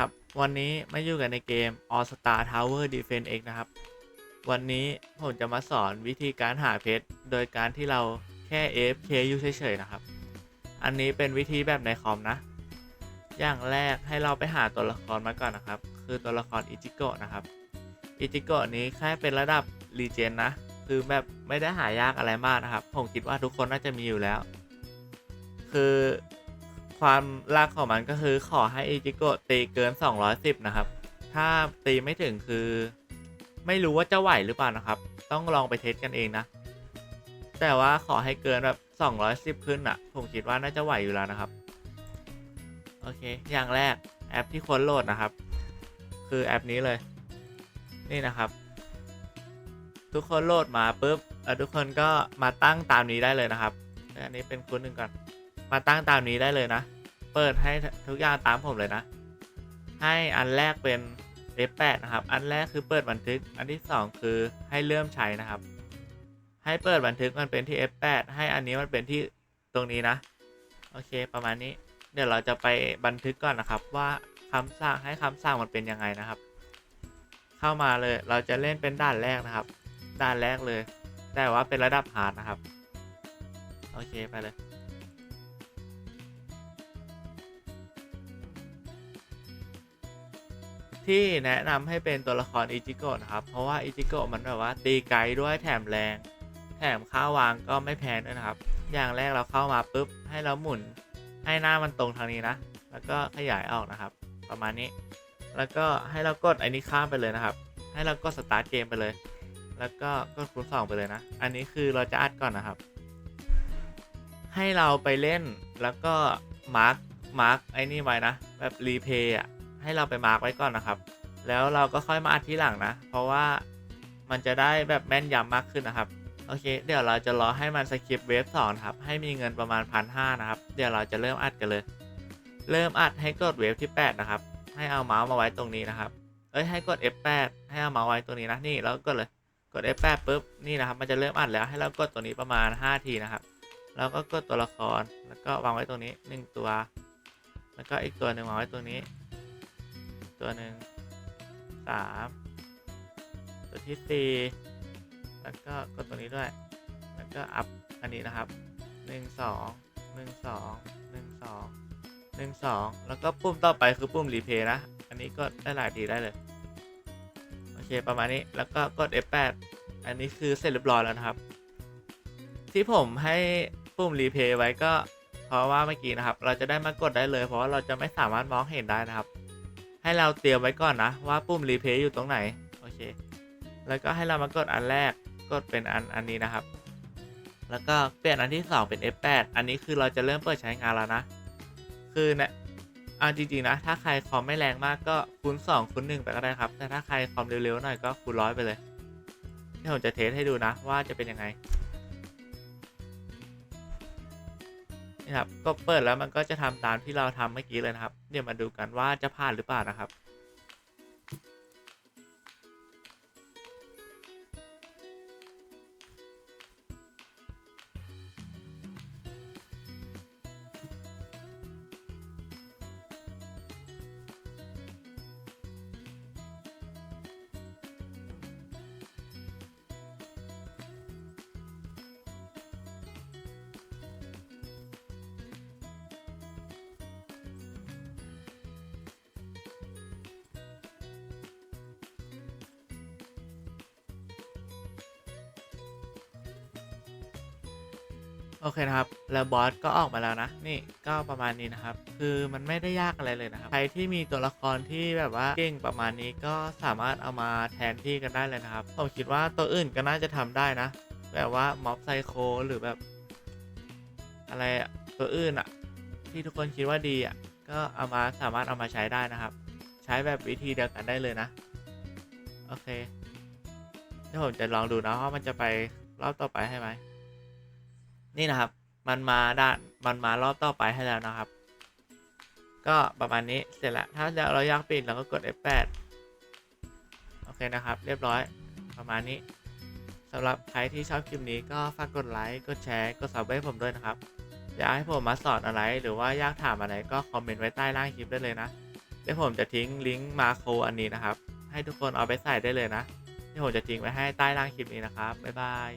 ครับ วันนี้มาอยู่กันในเกม All Star Tower Defense X นะครับ วันนี้ผมจะมาสอนวิธีการหาเพชร โดยการที่เราแค่ AFK อยู่เฉยๆนะครับ อันนี้เป็นวิธีแบบในคอมนะ อย่างแรกให้เราไปหาตัวละครมาก่อนนะครับ คือตัวละครอิจิโกะนะครับ อิจิโกะนี้แค่เป็นระดับรีเจนนะ คือแบบไม่ได้หายากอะไรมากนะครับ ผมคิดว่าทุกคนน่าจะมีอยู่แล้ว คือ ความลากของมันก็คือขอให้อิจิโกะตีเกิน 210 นะครับ ถ้าตีไม่ถึงคือ ไม่รู้ว่าจะไหวหรือเปล่านะครับ ต้องลองไปเทสกันเองนะ แต่ว่าขอให้เกินแบบ 210 ขึ้นอะผมคิดว่าน่าจะไหวอยู่แล้วนะครับ โอเค อย่างแรกแอปที่ควรโหลดนะครับ คือแอปนี้เลย นี่นะครับ ทุกคนโหลดมาปุ๊บทุกคนก็มาตั้งตามนี้ได้เลยนะครับอันนี้เป็นคุณหนึ่งก่อน มาตั้งตามนี้ได้เลยนะ เปิดให้ทุกอย่างตามผมเลยนะ ให้อันแรกเป็น F8 นะครับ อันแรกคือเปิดบันทึก อันที่ 2 คือให้เริ่มใช้นะครับ ให้เปิดบันทึกมันเป็นที่ F8 ให้อันนี้มันเป็นที่ตรงนี้นะ โอเค ประมาณนี้ เดี๋ยวเราจะไปบันทึกก่อนนะครับว่าคำสั่งให้คำสั่งมันเป็นยังไงนะครับ เข้ามาเลย เราจะเล่นเป็นด่านแรกนะครับด่านแรกเลย แต่ว่าเป็นระดับฮาดนะครับ โอเคไปเลย ที่แนะนำให้เป็นตัวละครอิจิโกะนะครับ เพราะว่าอิจิโกะมันแบบว่าตีไกลด้วยแถมแรง แถมค่าวางก็ไม่แพงด้วยนะครับ อย่างแรกเราเข้ามาปุ๊บให้เราหมุนให้หน้ามันตรงทางนี้นะ แล้วก็ขยายออกนะครับ ประมาณนี้ แล้วก็ให้เรากดไอ้นี้ข้ามไปเลยนะครับ ให้เรากดสตาร์ทเกมไปเลย แล้วก็กดคูณสองไปเลยนะ อันนี้คือเราจะอัดก่อนนะครับ ให้เราไปเล่นแล้วก็มาร์คมาร์คไอ้นี่ไว้นะ แบบรีเพย์อะ ให้เราไปมาร์คไว้ก่อนนะครับ แล้วเราก็ค่อยมาอัดทีหลังนะ เพราะว่ามันจะได้แบบแม่นยำมากขึ้นนะครับ โอเค เดี๋ยวเราจะรอให้มันสคริปต์เวฟสองครับ ให้มีเงินประมาณพันห้านะครับ เดี๋ยวเราจะเริ่มอัดกันเลย เริ่มอัดให้กดเวฟที่ 8 นะครับ ให้เอาเมาส์มาไว้ตรงนี้นะครับ เอ้ยให้กด F8 ให้เอาเมาส์ไว้ตรงนี้นะ นี่แล้วกดเลย กด F8 ปุ๊บ นี่นะครับ มันจะเริ่มอัดแล้ว ให้เรากดตัวนี้ประมาณ 5 ทีนะครับ แล้วก็กดตัวละคร แล้วก็วางไว้ตรงนี้ 1 ตัว แล้วก็อีกตัวหนึ่งวางไว้ตรงนี้ ตัวหนึ่งสามตัวที่สี่แล้วก็กดตัวนี้ด้วย แล้วก็อัพอันนี้นะครับหนึ่งสองหนึ่งสองหนึ่งสองหนึ่งสองแล้วก็ปุ่มต่อไปคือปุ่มรีเพย์นะ อันนี้กดได้หลายทีได้เลย โอเคประมาณนี้แล้วก็กด F8 อันนี้คือเสร็จเรียบร้อยแล้วนะครับ ที่ผมให้ปุ่มรีเพย์ไว้ก็เพราะว่าเมื่อกี้นะครับ เราจะได้มากดได้เลย เพราะว่าเราจะไม่สามารถมองเห็นได้นะครับ ให้เราเตรียมไว้ก่อนนะ ว่าปุ่มรีเพย์อยู่ตรงไหน โอเค แล้วก็ให้เรามากดอันแรก กดเป็นอันอันนี้นะครับ แล้วก็เปลี่ยนอันที่ 2 เป็น F8 อันนี้คือเราจะเริ่มเปิดใช้งานแล้วนะ คือเนี่ยเอาจริงๆนะ ถ้าใครคอมไม่แรงมากก็คูณ2คูณ1ไปก็ได้ครับ แต่ถ้าใครคอมเร็วๆหน่อยก็คูณร้อยไปเลยเดี๋ยวผมจะเทสให้ดูนะว่าจะเป็นยังไง ครับ ก็เปิดแล้วมันก็จะทำตามที่เราทำเมื่อกี้เลยนะครับ เดี๋ยวมาดูกันว่าจะผ่านหรือเปล่านะครับ โอเคนะครับ แล้วบอสก็ออกมาแล้วนะ นี่ก็ประมาณนี้นะครับ คือมันไม่ได้ยากอะไรเลยนะครับ ใครที่มีตัวละครที่แบบว่าเก่งประมาณนี้ก็สามารถเอามาแทนที่กันได้เลยนะครับ ผมคิดว่าตัวอื่นก็น่าจะทำได้นะ แบบว่าม็อบไซโคหรือแบบ อะไรตัวอื่นอะที่ทุกคนคิดว่าดีอะก็เอามาสามารถเอามาใช้ได้นะครับ ใช้แบบวิธีเดียวกันได้เลยนะ โอเคเดี๋ยวผมจะลองดูนะว่ามันจะไปรอบต่อไปให้ไหม นี่นะครับ มันมาด้านมันมารอบต่อไปให้แล้วนะครับ ก็ประมาณนี้เสร็จแล้วถ้าเราอยากปิดเราก็กด F8 โอเคนะครับ เรียบร้อยประมาณนี้สำหรับใครที่ชอบคลิปนี้ก็ฝากกดไลค์กดแชร์กด s ับให้ผมด้วยนะครับอยากให้ผมมาสอนอะไรหรือว่าอยากถามอะไรก็คอมเมนต์ไว้ใต้ล่างคลิปได้เลยนะเดี๋ยวผมจะทิ้งลิงก์มาโคอันนี้นะครับ ให้ทุกคนเอาไปใส่ได้เลยนะเดี๋ยวผมจะทิ้งไว้ให้ใต้ล่างคลิปนี้นะครับบ๊ายบาย